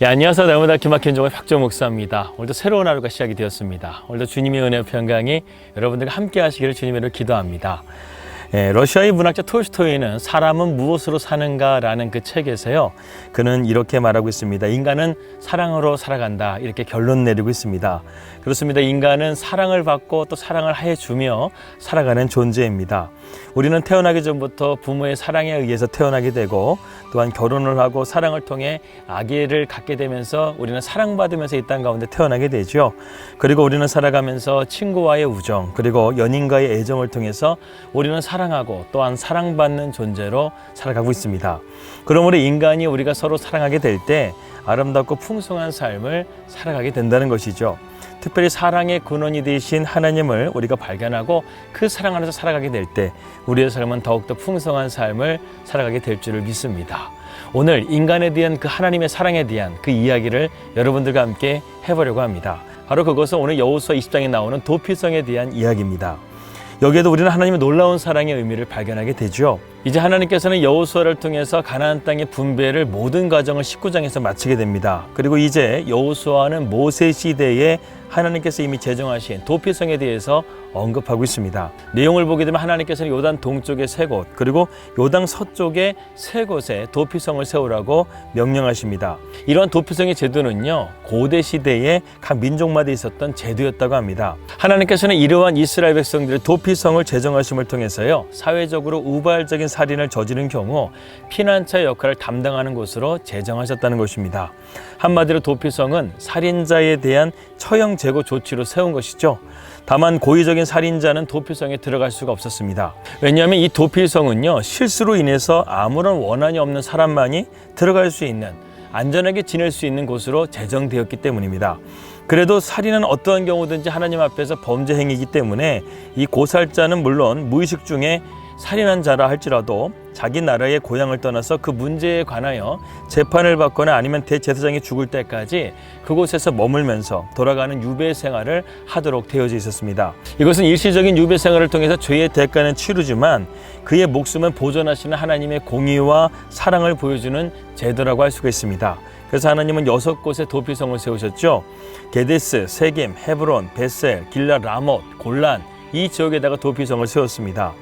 예, 안녕하세요. 나무다 기막힌 종의 박정 목사입니다. 오늘도 새로운 하루가 시작이 되었습니다. 오늘도 주님의 은혜 평강이 여러분들과 함께 하시기를 주님으로 기도합니다. 예, 러시아의 문학자 톨스토이는 사람은 무엇으로 사는가라는 그 책에서요. 그는 이렇게 말하고 있습니다. 인간은 사랑으로 살아간다. 이렇게 결론 내리고 있습니다. 그렇습니다. 인간은 사랑을 받고 또 사랑을 해 주며 살아가는 존재입니다. 우리는 태어나기 전부터 부모의 사랑에 의해서 태어나게 되고 또한 결혼을 하고 사랑을 통해 아기를 갖게 되면서 우리는 사랑받으면서 이 땅 가운데 태어나게 되죠. 그리고 우리는 살아가면서 친구와의 우정 그리고 연인과의 애정을 통해서 우리는 사 랑하고 또한 사랑받는 존재로 살아가고 있습니다. 그러므로 인간이 우리가 서로 사랑하게 될 때 아름답고 풍성한 삶을 살아가게 된다는 것이죠. 특별히 사랑의 근원이 되신 하나님을 우리가 발견하고 그 사랑 안에서 살아가게 될 때 우리의 삶은 더욱더 풍성한 삶을 살아가게 될 줄을 믿습니다. 오늘 인간에 대한 그 하나님의 사랑에 대한 그 이야기를 여러분들과 함께 해보려고 합니다. 바로 그것은 오늘 여호수아 20장에 나오는 도피성에 대한 이야기입니다. 여기에도 우리는 하나님의 놀라운 사랑의 의미를 발견하게 되죠. 이제 하나님께서는 여호수아를 통해서 가나안 땅의 분배를 모든 과정을 19장에서 마치게 됩니다. 그리고 이제 여호수아는 모세 시대에 하나님께서 이미 제정하신 도피성에 대해서 언급하고 있습니다. 내용을 보게 되면 하나님께서는 요단 동쪽에 세 곳, 그리고 요단 서쪽에 세 곳에 도피성을 세우라고 명령하십니다. 이러한 도피성의 제도는요, 고대 시대에 각 민족마다 있었던 제도였다고 합니다. 하나님께서는 이러한 이스라엘 백성들의 도피성을 제정하심을 통해서요, 사회적으로 우발적인 살인을 저지른 경우 피난처 역할을 담당하는 곳으로 제정하셨다는 것입니다. 한마디로 도피성은 살인자에 대한 처형 제거 조치로 세운 것이죠. 다만 고의적인 살인자는 도피성에 들어갈 수가 없었습니다. 왜냐하면 이 도피성은요 실수로 인해서 아무런 원한이 없는 사람만이 들어갈 수 있는 안전하게 지낼 수 있는 곳으로 제정되었기 때문입니다. 그래도 살인은 어떠한 경우든지 하나님 앞에서 범죄 행위이기 때문에 이 고살자는 물론 무의식 중에 살인한 자라 할지라도 자기 나라의 고향을 떠나서 그 문제에 관하여 재판을 받거나 아니면 대제사장이 죽을 때까지 그곳에서 머물면서 돌아가는 유배 생활을 하도록 되어져 있었습니다. 이것은 일시적인 유배 생활을 통해서 죄의 대가는 치르지만 그의 목숨은 보존하시는 하나님의 공의와 사랑을 보여주는 제도라고 할 수가 있습니다. 그래서 하나님은 여섯 곳의 도피성을 세우셨죠. 게데스, 세겜, 헤브론, 베셀, 길라, 라못, 골란 이 지역에다가 도피성을 세웠습니다.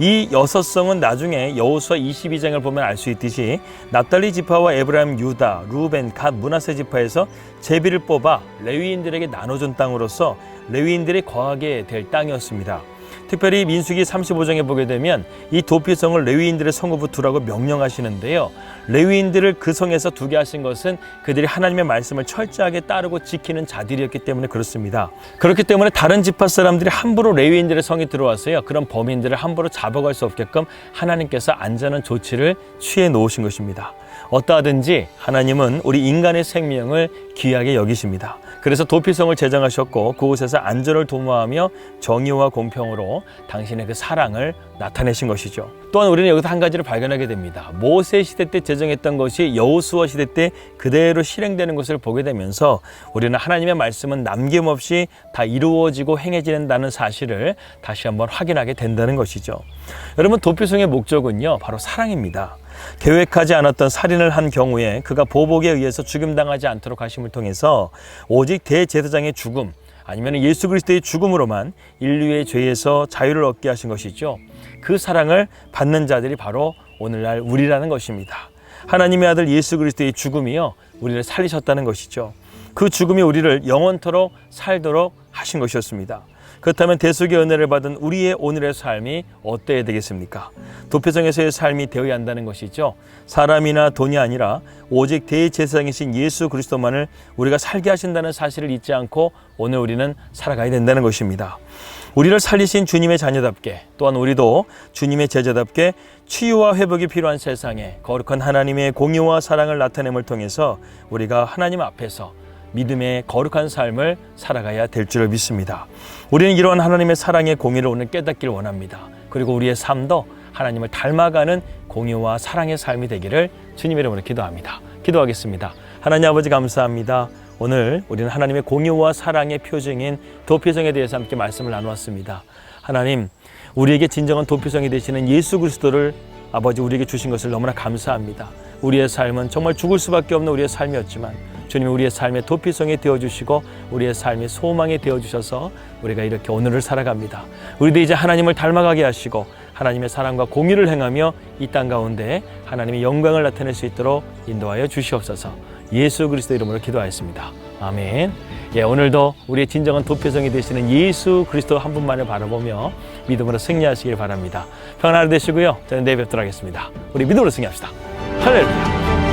이 여섯 성은 나중에 여호수아 22장을 보면 알 수 있듯이 납달리 지파와 에브라임, 유다, 루벤, 갓, 문하세 지파에서 제비를 뽑아 레위인들에게 나눠준 땅으로서 레위인들이 거하게 될 땅이었습니다. 특별히 민수기 35장에 보게 되면 이 도피성을 레위인들의 성읍으로 두라고 명령하시는데요. 레위인들을 그 성에서 두게 하신 것은 그들이 하나님의 말씀을 철저하게 따르고 지키는 자들이었기 때문에 그렇습니다. 그렇기 때문에 다른 지파 사람들이 함부로 레위인들의 성에 들어왔어요. 그런 범인들을 함부로 잡아갈 수 없게끔 하나님께서 안전한 조치를 취해 놓으신 것입니다. 어떠하든지 하나님은 우리 인간의 생명을 귀하게 여기십니다. 그래서 도피성을 제정하셨고 그곳에서 안전을 도모하며 정의와 공평으로 당신의 그 사랑을 나타내신 것이죠. 또한 우리는 여기서 한 가지를 발견하게 됩니다. 모세 시대 때 제정했던 것이 여호수아 시대 때 그대로 실행되는 것을 보게 되면서 우리는 하나님의 말씀은 남김없이 다 이루어지고 행해지는다는 사실을 다시 한번 확인하게 된다는 것이죠. 여러분 도피성의 목적은요 바로 사랑입니다. 계획하지 않았던 살인을 한 경우에 그가 보복에 의해서 죽임당하지 않도록 하심을 통해서 오직 대제사장의 죽음 아니면 예수 그리스도의 죽음으로만 인류의 죄에서 자유를 얻게 하신 것이죠. 그 사랑을 받는 자들이 바로 오늘날 우리라는 것입니다. 하나님의 아들 예수 그리스도의 죽음이요 우리를 살리셨다는 것이죠. 그 죽음이 우리를 영원토록 살도록 하신 것이었습니다. 그렇다면 대속의 은혜를 받은 우리의 오늘의 삶이 어때야 되겠습니까? 도표성에서의 삶이 되어야 한다는 것이죠. 사람이나 돈이 아니라 오직 대제사장이신 예수 그리스도만을 우리가 살게 하신다는 사실을 잊지 않고 오늘 우리는 살아가야 된다는 것입니다. 우리를 살리신 주님의 자녀답게 또한 우리도 주님의 제자답게 치유와 회복이 필요한 세상에 거룩한 하나님의 공의와 사랑을 나타냄을 통해서 우리가 하나님 앞에서 믿음의 거룩한 삶을 살아가야 될 줄을 믿습니다. 우리는 이러한 하나님의 사랑의 공의를 오늘 깨닫길 원합니다. 그리고 우리의 삶도 하나님을 닮아가는 공의와 사랑의 삶이 되기를 주님의 이름으로 기도합니다. 기도하겠습니다. 하나님 아버지 감사합니다. 오늘 우리는 하나님의 공의와 사랑의 표징인 도피성에 대해서 함께 말씀을 나누었습니다. 하나님, 우리에게 진정한 도피성이 되시는 예수 그리스도를 아버지 우리에게 주신 것을 너무나 감사합니다. 우리의 삶은 정말 죽을 수밖에 없는 우리의 삶이었지만 주님이 우리의 삶의 도피성이 되어주시고 우리의 삶의 소망이 되어주셔서 우리가 이렇게 오늘을 살아갑니다. 우리도 이제 하나님을 닮아가게 하시고 하나님의 사랑과 공의를 행하며 이 땅 가운데 하나님의 영광을 나타낼 수 있도록 인도하여 주시옵소서 예수 그리스도 이름으로 기도하였습니다. 아멘. 예, 오늘도 우리의 진정한 도표성이 되시는 예수 그리스도 한 분만을 바라보며 믿음으로 승리하시길 바랍니다. 평안하루 되시고요. 저는 내일 뵙도록 하겠습니다. 우리 믿음으로 승리합시다. Hallelujah.